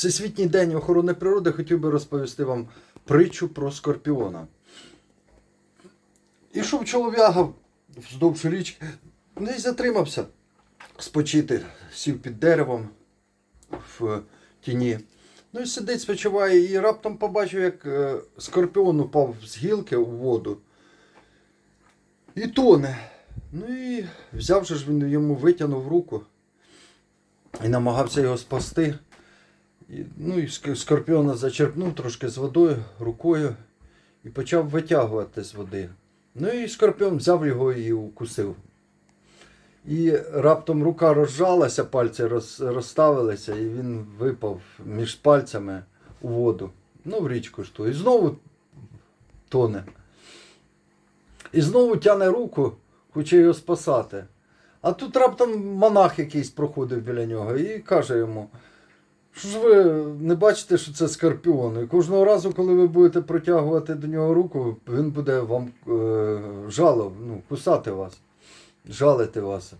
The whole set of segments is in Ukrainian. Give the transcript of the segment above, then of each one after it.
Всесвітній день охорони природи хотів би розповісти вам притчу про скорпіона. Ішов чолов'яга вздовж річки, і затримався спочити, сів під деревом в тіні. Ну і сидить, спочиває, і раптом побачив, як е, скорпіон упав з гілки у воду. І тоне. Ну і взяв же ж він йому витягнув руку і намагався його спасти. Ну і скорпіона зачерпнув трошки з водою, рукою і почав витягувати з води. Ну і скорпіон взяв його і укусив. І раптом рука розжалася, пальці роз, розставилися, і він випав між пальцями у воду. Ну, в річку ж ту. І знову тоне. І знову тяне руку, хоче його спасати. А тут раптом монах якийсь проходив біля нього і каже йому: що ж ви не бачите, що це скорпіон? І кожного разу, коли ви будете протягувати до нього руку, він буде вам е, жало, ну, кусати вас, жалити вас.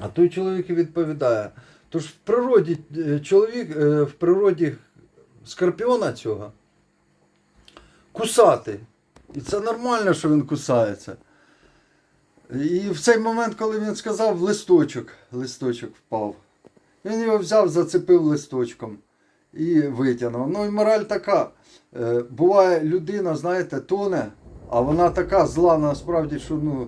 А той чоловік і відповідає: тож в природі е, чоловік, е, в природі скорпіона цього кусати. І це нормально, що він кусається. І в цей момент, коли він сказав, листочок, листочок впав. Він його взяв, зацепив листочком і витягнув. Ну і мораль така. е, Буває, людина, знаєте, тоне, а вона така зла насправді, що ну,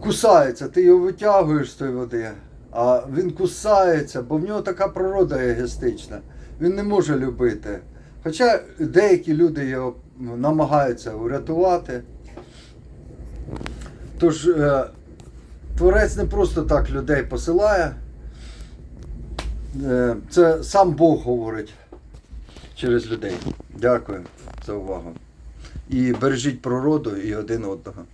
кусається. Ти його витягуєш з тої води, а він кусається, бо в нього така природа егоїстична. Він не може любити. Хоча деякі люди його намагаються врятувати. Тож е, творець не просто так людей посилає. Е, це сам Бог говорить через людей. Дякую за увагу. І бережіть природу і один одного.